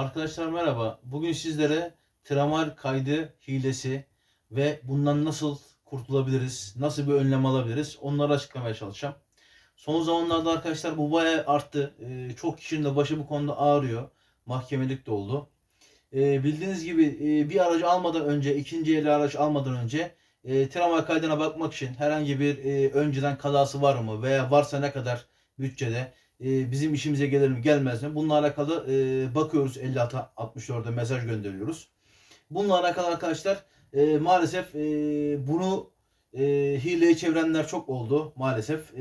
Arkadaşlar merhaba. Bugün sizlere tramvay kaydı hilesi ve bundan nasıl kurtulabiliriz, nasıl bir önlem alabiliriz onları açıklamaya çalışacağım. Son zamanlarda arkadaşlar bu bayağı arttı. Ee, çok kişinin de başı bu konuda ağrıyor. Mahkemelik de oldu. Ee, bildiğiniz gibi e, bir aracı almadan önce, ikinci el araç almadan önce e, tramvay kaydına bakmak için herhangi bir e, önceden kazası var mı veya varsa ne kadar bütçede e, bizim işimize gelir mi gelmez mi? Bununla alakalı e, bakıyoruz 56-64'e mesaj gönderiyoruz. Bununla alakalı arkadaşlar e, maalesef e, bunu e, hileye çevirenler çok oldu maalesef.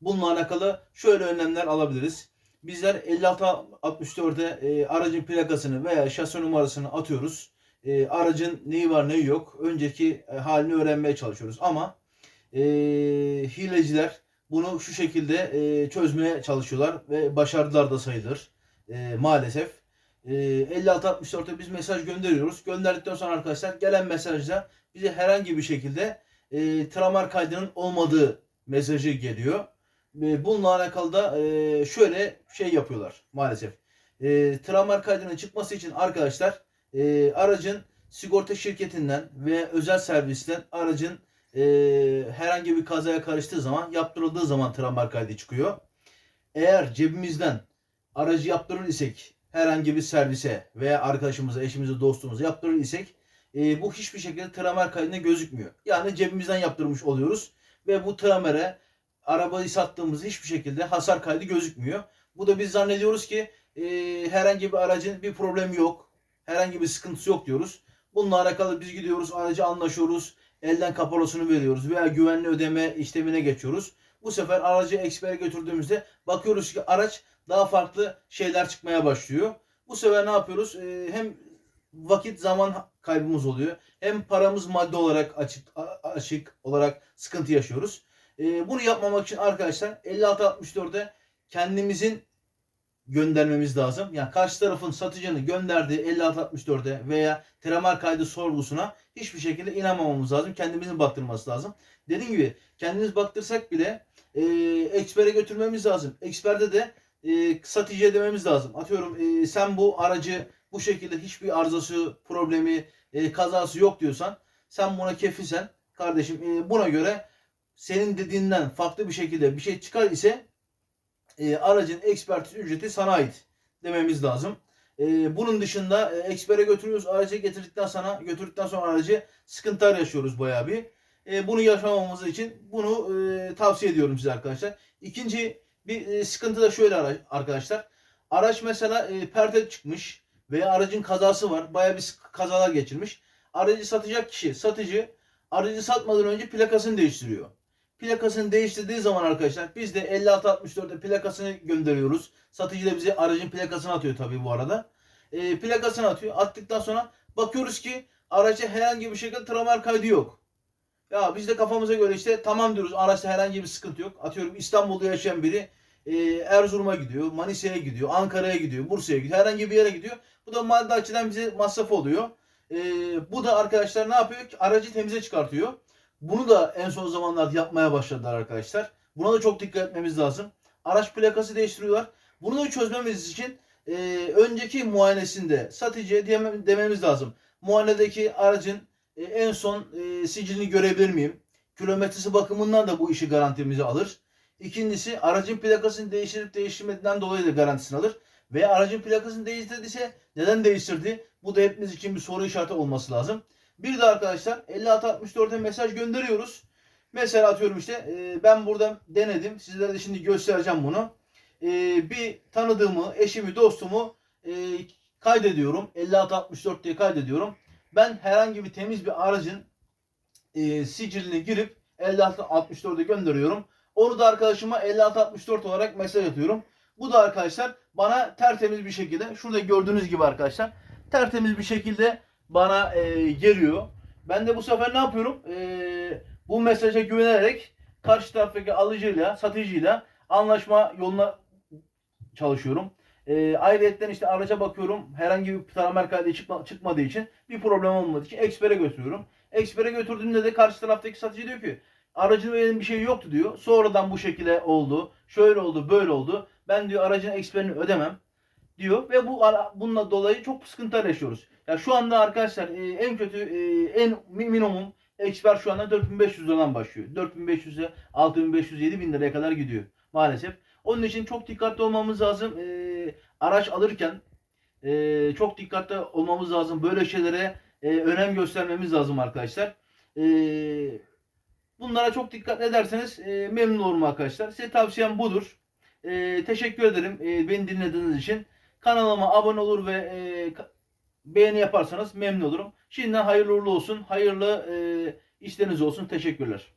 Bununla alakalı şöyle önlemler alabiliriz. Bizler 56-64'e e, aracın plakasını veya şase numarasını atıyoruz. Aracın neyi var neyi yok. Önceki halini öğrenmeye çalışıyoruz. Ama e, hileciler bunu şu şekilde e, çözmeye çalışıyorlar ve başardılar da sayılır e, maalesef. E, 56-64'e biz mesaj gönderiyoruz. Gönderdikten sonra arkadaşlar gelen mesajda bize herhangi bir şekilde e, tramar kaydının olmadığı mesajı geliyor. E, bununla alakalı da e, şöyle şey yapıyorlar maalesef. E, tramar kaydının çıkması için arkadaşlar e, aracın sigorta şirketinden ve özel servisten aracın e, herhangi bir kazaya karıştığı zaman yaptırıldığı zaman tramvay kaydı çıkıyor. Eğer cebimizden aracı yaptırır isek herhangi bir servise veya arkadaşımıza, eşimize, dostumuza yaptırır isek e, bu hiçbir şekilde tramvay kaydında gözükmüyor. Yani cebimizden yaptırmış oluyoruz ve bu tramere arabayı sattığımız hiçbir şekilde hasar kaydı gözükmüyor. Bu da biz zannediyoruz ki e, herhangi bir aracın bir problemi yok. Herhangi bir sıkıntısı yok diyoruz. Bununla alakalı biz gidiyoruz, aracı anlaşıyoruz elden kaparosunu veriyoruz veya güvenli ödeme işlemine geçiyoruz. Bu sefer aracı ekspere götürdüğümüzde bakıyoruz ki araç daha farklı şeyler çıkmaya başlıyor. Bu sefer ne yapıyoruz? Ee, hem vakit zaman kaybımız oluyor. Hem paramız madde olarak açık, açık olarak sıkıntı yaşıyoruz. Ee, bunu yapmamak için arkadaşlar 56-64'e kendimizin göndermemiz lazım. Yani karşı tarafın satıcının gönderdiği 56-64'e veya tramar kaydı sorgusuna hiçbir şekilde inanmamamız lazım. Kendimizin baktırması lazım. Dediğim gibi kendimiz baktırsak bile e, ekspere götürmemiz lazım. Eksperde de e, satıcıya dememiz lazım. Atıyorum e, sen bu aracı bu şekilde hiçbir arızası, problemi, e, kazası yok diyorsan sen buna kefilsen kardeşim e, buna göre senin dediğinden farklı bir şekilde bir şey çıkar ise e, aracın ekspertiz ücreti sana ait dememiz lazım. E, bunun dışında e, ekspere götürüyoruz. Aracı getirdikten sonra götürdükten sonra aracı sıkıntılar yaşıyoruz bayağı bir. E, bunu yaşamamamız için bunu e, tavsiye ediyorum size arkadaşlar. İkinci bir e, sıkıntı da şöyle arkadaşlar. Araç mesela e, perde çıkmış veya aracın kazası var. Bayağı bir kazalar geçirmiş. Aracı satacak kişi, satıcı aracı satmadan önce plakasını değiştiriyor. Plakasını değiştirdiği zaman arkadaşlar biz de 56-64'e plakasını gönderiyoruz. Satıcı da bize aracın plakasını atıyor tabii bu arada. E, plakasını atıyor. Attıktan sonra bakıyoruz ki araçta herhangi bir şekilde tramvay kaydı yok. Ya biz de kafamıza göre işte tamam diyoruz araçta herhangi bir sıkıntı yok. Atıyorum İstanbul'da yaşayan biri e, Erzurum'a gidiyor, Manisa'ya gidiyor, Ankara'ya gidiyor, Bursa'ya gidiyor, herhangi bir yere gidiyor. Bu da maddi açıdan bize masraf oluyor. E, bu da arkadaşlar ne yapıyor? Aracı temize çıkartıyor. Bunu da en son zamanlarda yapmaya başladılar arkadaşlar. Buna da çok dikkat etmemiz lazım. Araç plakası değiştiriyorlar. Bunu da çözmemiz için e, önceki muayenesinde satıcıya deme- dememiz lazım. Muayenedeki aracın e, en son e, sicilini görebilir miyim? Kilometresi bakımından da bu işi garantimize alır. İkincisi aracın plakasını değiştirip değiştirmediğinden dolayı da garantisini alır. Ve aracın plakasını değiştirdiyse neden değiştirdi? Bu da hepimiz için bir soru işareti olması lazım. Bir de arkadaşlar 56-64'e mesaj gönderiyoruz. Mesela atıyorum işte e, ben burada denedim. Sizlere de şimdi göstereceğim bunu. E, bir tanıdığımı, eşimi, dostumu e, kaydediyorum. 56-64 diye kaydediyorum. Ben herhangi bir temiz bir aracın e, sicilini girip 56-64'e gönderiyorum. Onu da arkadaşıma 56-64 olarak mesaj atıyorum. Bu da arkadaşlar bana tertemiz bir şekilde şurada gördüğünüz gibi arkadaşlar tertemiz bir şekilde bana e, geliyor. Ben de bu sefer ne yapıyorum? E, bu mesaja güvenerek karşı taraftaki alıcıyla, satıcıyla anlaşma yoluna çalışıyorum. E, ayrıyetten işte araca bakıyorum. Herhangi bir taramer kaydı çıkma, çıkmadığı için bir problem olmadığı için ekspere götürüyorum. Ekspere götürdüğümde de karşı taraftaki satıcı diyor ki aracın elinde bir şey yoktu diyor. Sonradan bu şekilde oldu. Şöyle oldu, böyle oldu. Ben diyor aracın eksperini ödemem. Diyor ve bu bununla dolayı çok sıkıntılar yaşıyoruz. Ya şu anda arkadaşlar e, en kötü e, en minimum eksper şu anda 4500 liradan başlıyor. 4500'e 6500 7000 liraya kadar gidiyor maalesef. Onun için çok dikkatli olmamız lazım. E, araç alırken e, çok dikkatli olmamız lazım. Böyle şeylere e, önem göstermemiz lazım arkadaşlar. E, bunlara çok dikkat ederseniz e, memnun olurum arkadaşlar. Size tavsiyem budur. E, teşekkür ederim e, beni dinlediğiniz için. Kanalıma abone olur ve e, beğeni yaparsanız memnun olurum. Şimdiden hayırlı uğurlu olsun. Hayırlı e, işleriniz olsun. Teşekkürler.